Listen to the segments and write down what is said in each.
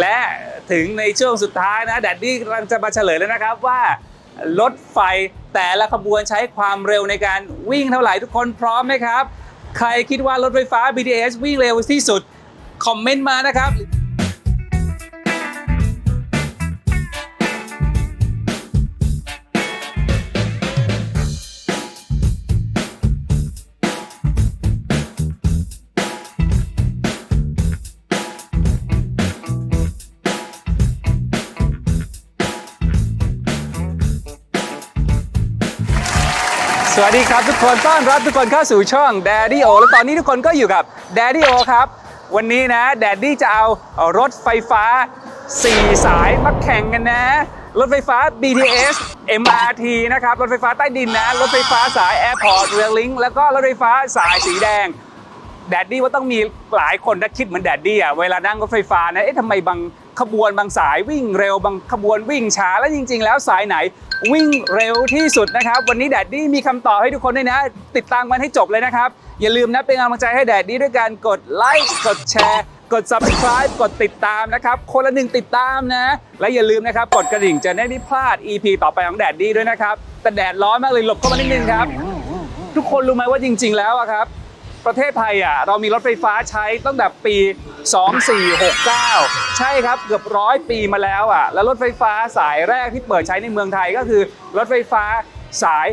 และถึงในช่วงสุดท้ายนะแดดดี้กำลังจะมาเฉลยแล้วนะครับว่ารถไฟแต่ละขบวนใช้ความเร็วในการวิ่งเท่าไหร่ทุกคนพร้อมไหมครับ ใครคิดว่ารถไฟฟ้า BTS วิ่งเร็วที่สุด คอมเมนต์มานะครับ วัสดีครับทุกคนต้อนรับทุกคนเข้าสู่ช่อง Daddy O และตอนนี้ทุกคนก็อยู่กับ Daddy O ครับ วันนี้นะ Daddy จะเอารถไฟฟ้า 4 สายมาแข่งกันนะ รถไฟฟ้า BTS MRT นะครับ รถไฟฟ้าใต้ดินนะ รถไฟฟ้าสาย Airport Rail Link แล้วก็รถไฟฟ้าสายสีแดง แดดดี้ว่าต้องมีหลายคนนะคิดเหมือนแดดดี้อะเวลานั่งรถไฟฟ้านะเอ๊ะทำไมบาง ขบวนบางสายวิ่งเร็วบางขบวนวิ่งช้าแล้วจริง ๆ แล้วสายไหนวิ่งเร็วที่สุดนะครับ วันนี้แดดดี้มีคำตอบให้ทุกคนด้วยนะ ติดตามมันให้จบเลยนะครับ อย่าลืมนะเป็นกำลังใจให้แดดดี้ด้วยการกดไลค์กดแชร์กด subscribe กดติดตามนะครับ คนละหนึ่งติดตามนะ และอย่าลืมนะครับ กดกระดิ่งจะได้ไม่พลาด EP ต่อไปของแดดดี้ด้วยนะครับ แต่แดดร้อนมากเลยหลบเข้ามานิดนึงครับ ทุกคนรู้ไหมว่าจริง ๆ แล้วอะครับ ประเทศไทยอะเรามีรถไฟฟ้าใช้ตั้งแต่ปี 2469 ใช่ครับเกือบร้อยปีมาแล้วอะแล้วรถไฟฟ้าสายแรกที่เปิดใช้ในเมืองไทยก็คือ รถไฟฟ้าสาย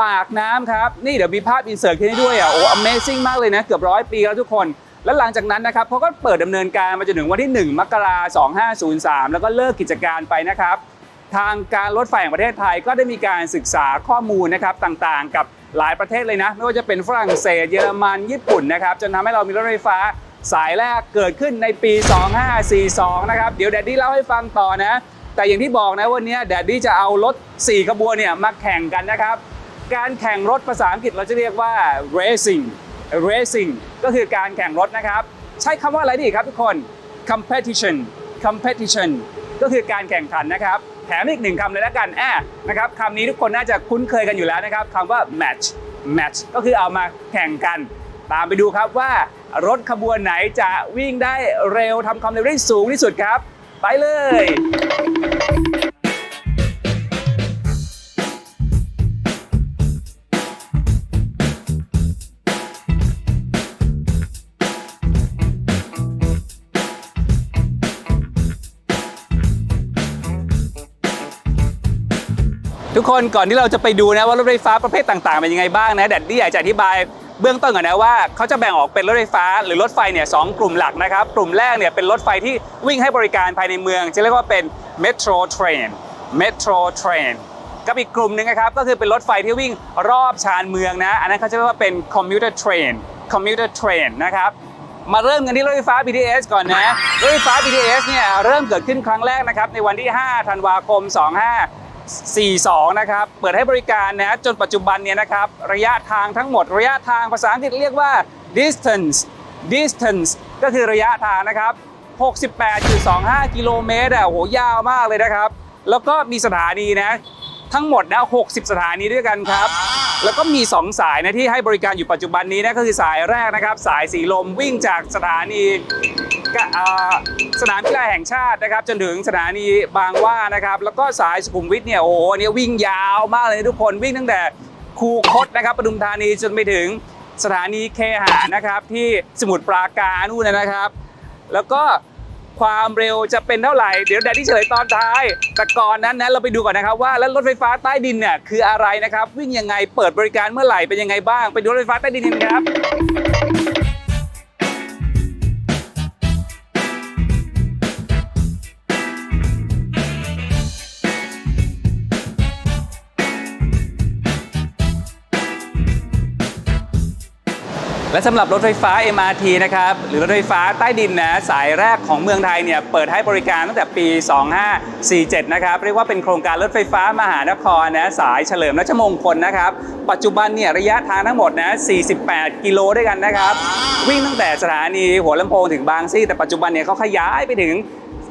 ปากน้ำครับ นี่เดี๋ยวมีภาพอินเสิร์ตขึ้นให้ด้วยอะโอ้ Amazing มากเลยนะ เกือบร้อยปีแล้วทุกคน แล้วหลังจากนั้นนะครับเขาก็เปิดดำเนินการมาจนถึงวันที่ 1 มกราคม 2503 แล้วก็เลิกกิจการไปนะครับ ทางการรถไฟแห่งประเทศไทยก็ได้มีการศึกษาข้อมูลนะครับต่างๆ กับ หลายประเทศเลยนะ ไม่ว่าจะเป็นฝรั่งเศสเยอรมันญี่ปุ่นนะครับจนทำให้เรามีรถไฟฟ้าสายแรกเกิดขึ้นในปี 2542 นะครับ เดี๋ยวแดดดี้เล่าให้ฟังต่อนะ แต่อย่างที่บอกนะวันนี้แดดดี้จะเอารถ 4 ขบวนเนี่ยมาแข่งกันนะครับ การแข่งรถภาษาอังกฤษเราจะเรียกว่า racing racing ก็คือการแข่งรถนะครับ ใช้คำว่าอะไรดีครับทุกคน competition competition ก็คือการแข่งขันนะครับ แถมอีกหนึ่งคำเลยแล้วกันแอบนะครับคำนี้ทุกคนน่าจะคุ้นเคยกันอยู่แล้วนะครับคำว่า match match ก็คือเอามาแข่งกัน ตามไปดูครับว่ารถขบวนไหนจะวิ่งได้เร็วทำความเร็วได้สูงที่สุดครับ ไปเลย คนก่อนที่เราจะไปดูนะว่ารถไฟฟ้าประเภทต่างๆเป็นยังไงบ้างนะแดดดี้อยากจะอธิบายเบื้องต้นก่อนนะว่าเขาจะแบ่งออกเป็นรถไฟฟ้าหรือรถไฟเนี่ยสองกลุ่มหลักนะครับ กลุ่มแรกเนี่ยเป็นรถไฟที่วิ่งให้บริการภายในเมือง จะเรียกว่าเป็น Metro Train Metro Train กับอีกกลุ่มหนึ่งนะครับก็คือเป็นรถไฟที่วิ่งรอบชานเมืองนะ อันนั้นเขาจะเรียกว่าเป็น Commuter Train Commuter Train นะครับมาเริ่มกันที่รถไฟฟ้า BTS ก่อนนะ รถไฟฟ้า BTS เนี่ยเริ่มเกิดขึ้นครั้งแรกนะครับในวันที่ 5 ธันวาคม 42 นะครับ เปิดให้บริการนะจนปัจจุบันเนี่ยนะครับ ระยะทางทั้งหมดระยะทางภาษาอังกฤษเรียกว่า distance distance ก็คือระยะทางนะครับ 68.25 กิโลเมตรอะโหยาวมากเลยนะครับ แล้วก็มีสถานีนะ ทั้งหมดนะ60 สถานีด้วยกันครับ แล้วก็มี 2 สายนะที่ให้บริการอยู่ปัจจุบันนี้นะก็คือสายแรกนะครับ สายสีลมวิ่งจากสถานีกะอ่าสนามกีฬาแห่งชาตินะครับ จนถึงสถานีบางหว่านะครับ แล้วก็สายสุขุมวิทเนี่ยโอ้โหอันนี้วิ่งยาวมากเลยนะทุกคนวิ่งตั้งแต่คูคตนะครับปทุมธานีจนไปถึงสถานีเคหะนะครับที่สมุทรปราการนู่นนะครับ แล้วก็ ความเร็วจะเป็นเท่าไหร่ เดี๋ยวแดดดี้เฉลยตอนท้าย แต่ก่อนนั้นนะเราไปดูก่อนนะครับว่าแล้วรถไฟฟ้าใต้ดินเนี่ยคืออะไรนะครับ วิ่งยังไงเปิดบริการเมื่อไหร่เป็นยังไงบ้าง ไปดูรถไฟฟ้าใต้ดินกันครับ และสำหรับรถไฟฟ้า MRT นะครับ หรือรถไฟฟ้าใต้ดินนะสายแรกของเมืองไทยเนี่ยเปิดให้บริการตั้งแต่ปี 2547 นะครับ เรียกว่าเป็นโครงการรถไฟฟ้ามหานครนะสายเฉลิมราชมงคลนะครับ ปัจจุบันเนี่ยระยะทางทั้งหมดนะ 48 กิโลด้วยกันนะครับ วิ่งตั้งแต่สถานีหัวลำโพงถึงบางซื่แต่ปัจจุบันเนี่ยเขาขยายไปถึง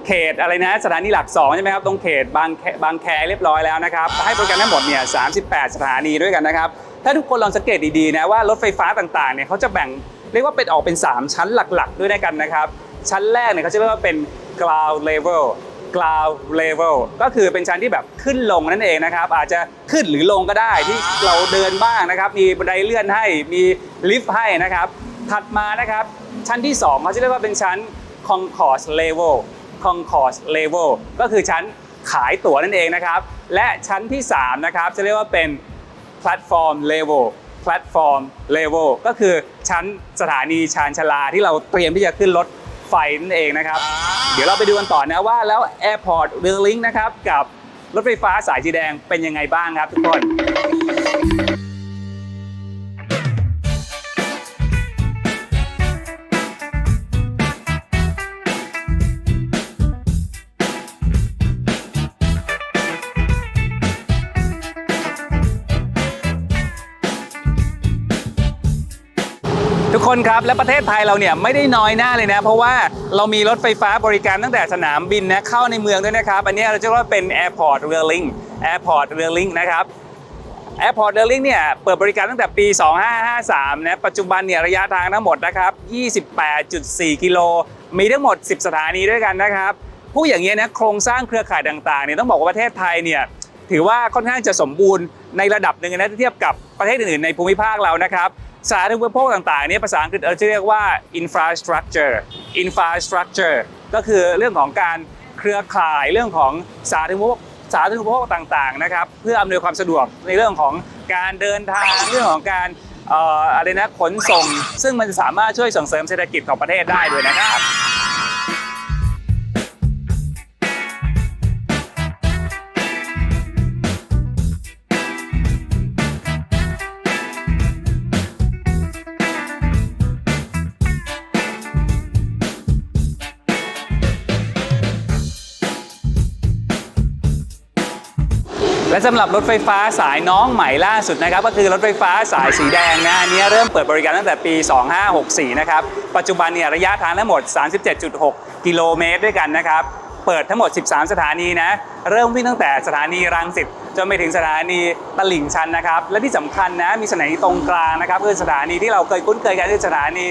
เขตอะไรนะสถานีหลัก2ใช่ไหมครับตรงเขตบางแคบางแคเรียบร้อยแล้วนะครับให้บริการทั้งหมดเนี่ย38 สถานีด้วยกันนะครับ ถ้าทุกคนลองสังเกตดีๆนะว่ารถไฟฟ้าต่างๆเนี่ยเขาจะแบ่งเรียกว่าเป็นออกเป็น 3 ชั้นหลักๆ ด้วยกันนะครับ ชั้นแรกเนี่ยเขาจะเรียกว่าเป็น ground level ground level ก็คือเป็นชั้นที่แบบขึ้นลงนั่นเองนะครับ อาจจะขึ้นหรือลงก็ได้ที่เราเดินบ้างนะครับ มีบันไดเลื่อนให้มีลิฟต์ให้นะครับ ถัดมานะครับ ชั้นที่ 2เขาจะเรียกว่าเป็นชั้น concourse level concourse level ก็คือชั้นขายตั๋วนั่นเองนะครับ และชั้นที่ 3 นะครับจะเรียกว่าเป็น platform level platform level ก็คือชั้นสถานีชานชาลาที่เราเตรียมที่จะขึ้นรถไฟนั่นเองนะครับ เดี๋ยวเราไปดูกันต่อนะว่าแล้ว Airport Rail Link นะครับกับรถไฟฟ้าสายสีแดงเป็นยังไงบ้างครับทุกคน คนครับ และประเทศไทยเราเนี่ยไม่ได้น้อยหน้าเลยนะ เพราะว่าเรามีรถไฟฟ้าบริการตั้งแต่สนามบินนะเข้าในเมืองด้วยนะครับ อันนี้เราจะเรียกว่าเป็น Airport Rail Link Airport Rail Link นะครับ Airport Rail Link เนี่ยเปิดบริการตั้งแต่ปี 2553 นะ ปัจจุบันเนี่ยระยะทางทั้งหมดนะครับ 28.4 กิโล มีทั้งหมด 10 สถานีด้วยกันนะครับ ผู้อย่างเงี้ยนะโครงสร้างเครือข่ายต่างๆเนี่ยต้องบอกว่าประเทศไทยเนี่ยถือว่าค่อนข้างจะสมบูรณ์ในระดับหนึ่งนะเทียบกับประเทศอื่นๆในภูมิภาคเรานะครับ สาธารณูปโภคต่างๆนี้ภาษาอังกฤษเราจะเรียกว่า infrastructure infrastructure ก็คือเรื่องของการเครือข่ายเรื่องของสาธารณูปโภคสาธารณูปโภคต่างๆนะครับเพื่ออำนวยความสะดวกในเรื่องของการเดินทางเรื่องของการเอ่ออะไรนะขนส่ง ซึ่งมันจะสามารถช่วยส่งเสริมเศรษฐกิจของประเทศได้ด้วยนะครับ และสำหรับรถไฟฟ้าสายน้องใหม่ล่าสุดนะครับก็คือรถไฟฟ้าสายสีแดงนะอันนี้เริ่มเปิดบริการตั้งแต่ปี 2564 นะครับ ปัจจุบันเนี่ยระยะทางทั้งหมด 37.6 กิโลเมตรด้วยกันนะครับเปิดทั้งหมด 13 สถานีนะ เริ่มวิ่งตั้งแต่สถานีรังสิตจนไปถึงสถานีตลิ่งชันนะครับ และที่สำคัญนะมีสถานีตรงกลางนะครับคือสถานีที่เราเคยคุ้นเคยกันคือสถานี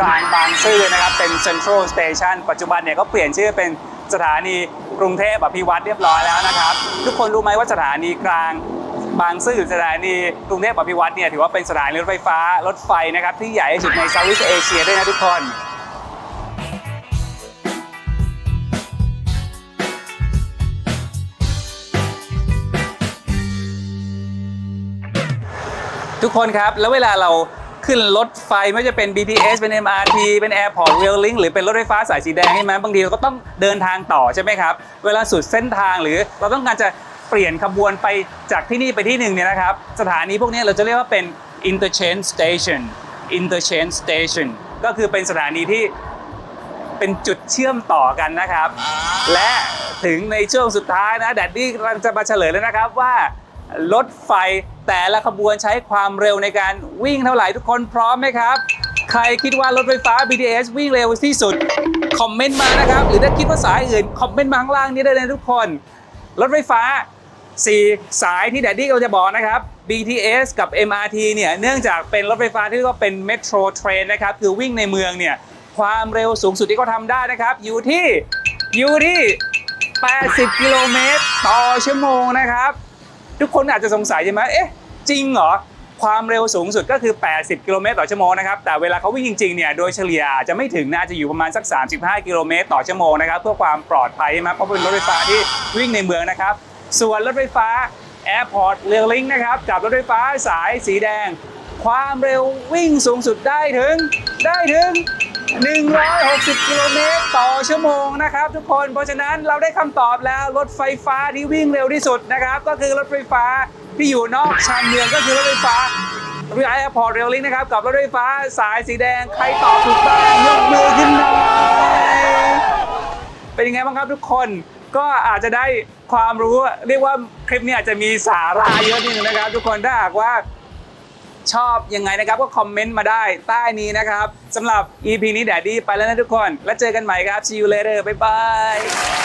กลางบางซื่อนะครับเป็น Central Station ปัจจุบันเนี่ยก็เปลี่ยนชื่อเป็น สถานีกรุงเทพอภิวัตเรียบร้อยแล้วนะครับ ทุกคนรู้ไหมว่าสถานีกลางบางซื่อสถานีกรุงเทพอภิวัตเนี่ยถือว่าเป็นสถานีรถไฟฟ้ารถไฟนะครับที่ใหญ่ที่สุดในเซาท์อีสเอเชียด้วยนะทุกคนทุกคนครับแล้วเวลาเรา ขึ้นรถไฟไม่ว่าจะเป็น BTS เป็น MRT เป็น Airport Rail Link หรือเป็นรถไฟฟ้าสายสีแดงใช่ไหมบางทีเราก็ต้องเดินทางต่อใช่ไหมครับ เวลาสุดเส้นทางหรือเราต้องการจะเปลี่ยนขบวนไปจากที่นี่ไปที่หนึ่งเนี่ยนะครับ สถานีพวกนี้เราจะเรียกว่าเป็น interchange station interchange station ก็คือเป็นสถานีที่เป็นจุดเชื่อมต่อกันนะครับ และถึงในช่วงสุดท้ายนะแดดดี้กำลังจะมาเฉลยแล้วนะครับว่า รถไฟแต่ละขบวนใช้ความเร็วในการวิ่งเท่าไหร่ทุกคนพร้อมไหมครับ ใครคิดว่ารถไฟฟ้า BTS วิ่งเร็วที่สุด คอมเมนต์มานะครับ หรือถ้าคิดว่าสายอื่น คอมเมนต์มาข้างล่างนี้ได้เลยทุกคน รถไฟฟ้า 4 สายที่แดดดี้เราจะบอกนะครับ BTS กับ MRT เนี่ย เนื่องจากเป็นรถไฟฟ้าที่เรียกว่าเป็นเมโทรเทรนนะครับ คือวิ่งในเมืองเนี่ย ความเร็วสูงสุดที่เขาทำได้นะครับ อยู่ที่อยู่ที่ 80 กิโลเมตรต่อชั่วโมงนะครับ ทุกคนอาจจะสงสัยใช่ไหมเอ๊ะจริงเหรอความเร็วสูงสุดก็คือ 80 กิโลเมตรต่อชั่วโมงนะครับ แต่เวลาเขาวิ่งจริงๆ เนี่ย โดยเฉลี่ยอาจจะไม่ถึงนะอาจะอยู่ประมาณสัก 35 กิโลเมตรต่อชั่วโมงนะครับ เพื่อความปลอดภัยใช่ไหมเพราะเป็นรถไฟฟ้าที่วิ่งในเมืองนะครับ ส่วนรถไฟฟ้า Airport Rail Link นะครับ กับรถไฟฟ้าสายสีแดง ความเร็ววิ่งสูงสุดได้ถึง ได้ถึง 160 กิโลเมตรต่อชั่วโมงนะครับทุกคน เพราะฉะนั้นเราได้คำตอบแล้วรถไฟฟ้าที่วิ่งเร็วที่สุดนะครับ ก็คือรถไฟฟ้าที่อยู่นอกชานเมืองก็คือรถไฟฟ้า r e a i r p o r t Rail Link นะครับ กับรถไฟฟ้าสายสีแดงใครตอบถูกบ้างยกมือขึ้นหน่อยเป็นยังไงบ้างครับทุกคนก็อาจจะได้ความรู้เรียกว่าคลิปนี้อาจจะมีสาระเยอะนิดนึงนะครับ ทุกคนถ้าหากว่า ชอบยังไงนะครับ ก็คอมเมนต์มาได้ใต้นี้นะครับสำหรับ EP นี้แดดดี้ไปแล้วนะทุกคน แล้วเจอกันใหม่ครับ see you later บ๊ายบาย